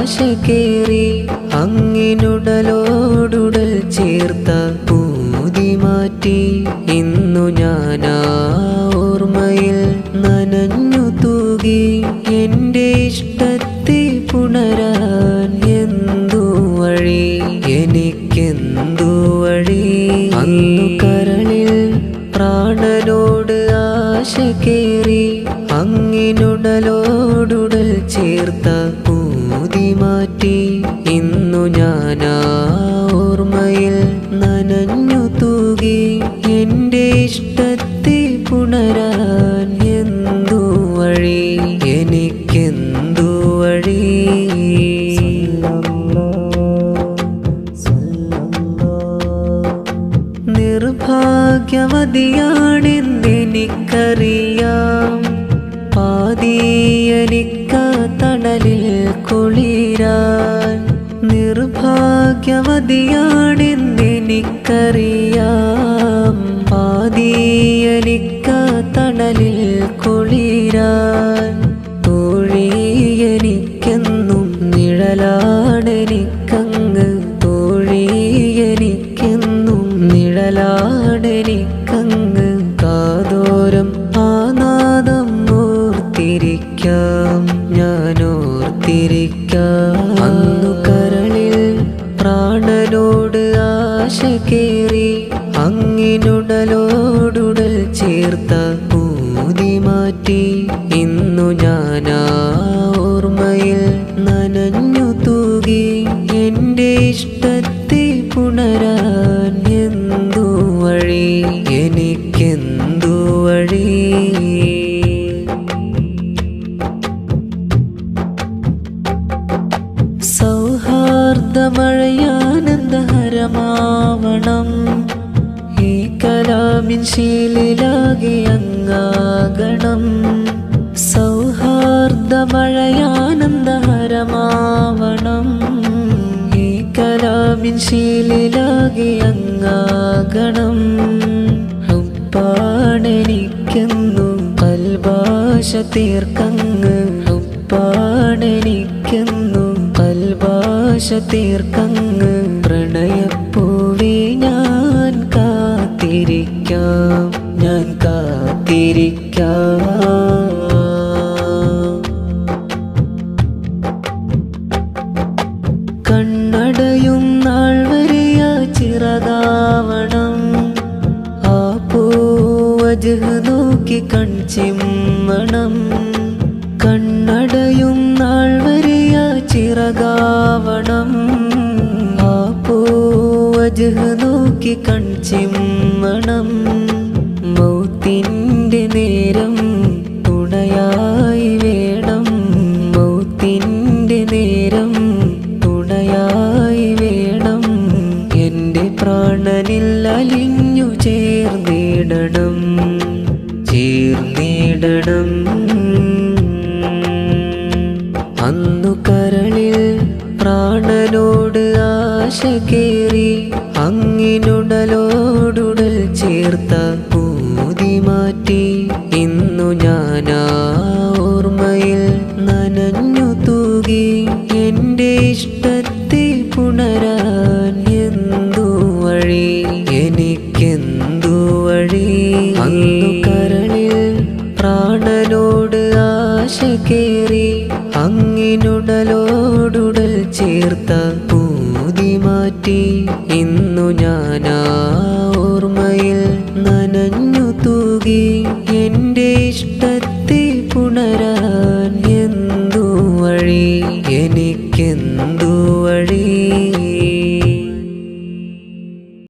ആശ കേറി അങ്ങിനുടലോടുടൽ ചേർത്ത പൂതി മാറ്റി. ഇന്നു ആ ഓർമ്മയിൽ നനഞ്ഞു തൂകി. എന്റെ ഇഷ്ടത്തെ പുണരാൻ എന്തു വഴി? എനിക്കെന്തു വഴി? അന്നു കരളിൽ പ്രാണനോട് ആശ കേറി. അങ്ങിനുടലോടുടൽ ചേർത്ത മാറ്റി ഇന്നു ഞാൻ ഓർമ്മയിൽ നനഞ്ഞു തൂകി എന്റെ ഇഷ്ടത്തെ പുണരാൻ എന്തു വഴി? എനിക്കെന്തു വഴി? നിർഭാഗ്യവതിയാണെന്നെനിക്കറിയാം പാതീയനിക്ക തണലിൽ കുളിരാൻ നിർഭാഗ്യവതിയാണെന്നെനിക്കറിയാം. പാതീയനിക്ക തണലിൽ കുളിരാൻ തോഴിയനിക്കെന്നും നിഴലാണെനിക്കങ്ങ് തോഴിയനിക്കെന്നും നിഴലാണെനിക്കങ്ങ് ആശ അങ്ങിനുടലോടുടൽ ചേർത്ത പൂതി മാറ്റി. ഇന്നു ഞാനാ ഓർമ്മയിൽ നനഞ്ഞു തൂകി. എന്റെ ഇഷ്ടത്തെ പുണരാൻ എന്തു വഴി? എനിക്കെന്തു വഴി? സൗഹാർദ്ദമഴയാനന്ദഹരമാവണം ഈ കലാമിൻ ശീലിലാകെ അങ്ങാകണം. സൗഹാർദ്ദമഴയാനന്ദഹരമാവണം ഈ കലാമിൻ ശീലിലാകെ അങ്ങാകണം. ഉപ്പാണെനിക്കെന്നും കൽഭാഷ തീർക്കങ്ങ്. ഉപ്പാണെനിക്കെന്നും കൽഭാഷ തീർക്കങ്ങ്. പ്രണയപ്പൂവി ഞാൻ കാത്തിരിക്കാം. കണ്ണടയും നാൾ വരെയ ചിറതാവണം. ആ പൂവജ് നോക്കി കൺചിമ്മണം കണ്ണടയും നാൾ വരെയ ചിറകാവണം ആ പൂവജ് നോക്കി കൺചിമ്മണം മൗത്തിന്റെ നേരം തുണയായി വേണം. മൗത്തിന്റെ നേരം തുണയായി വേണം. എന്റെ പ്രാണനിൽ അലിഞ്ഞു ചേർന്നിടണം ചേർന്നിടണം അന്നു കരളിൽ പ്രാണനോട് ആശ കേറി അങ്ങിനുടലോടുടൽ ചേർത്ത ഇഷ്ടത്തെ പുണരാൻ എന്തു വഴി? എനിക്കെന്തു വഴി? അന്നു കരളിൽ പ്രാണനോട് ആശ കേറി അങ്ങിനുടലോടുടൽ ചേർത്ത പൂതി മാറ്റി. ഇന്നു ഞാൻ ഓർമ്മയിൽ നനഞ്ഞു തൂകി എന്റെ ഇഷ്ട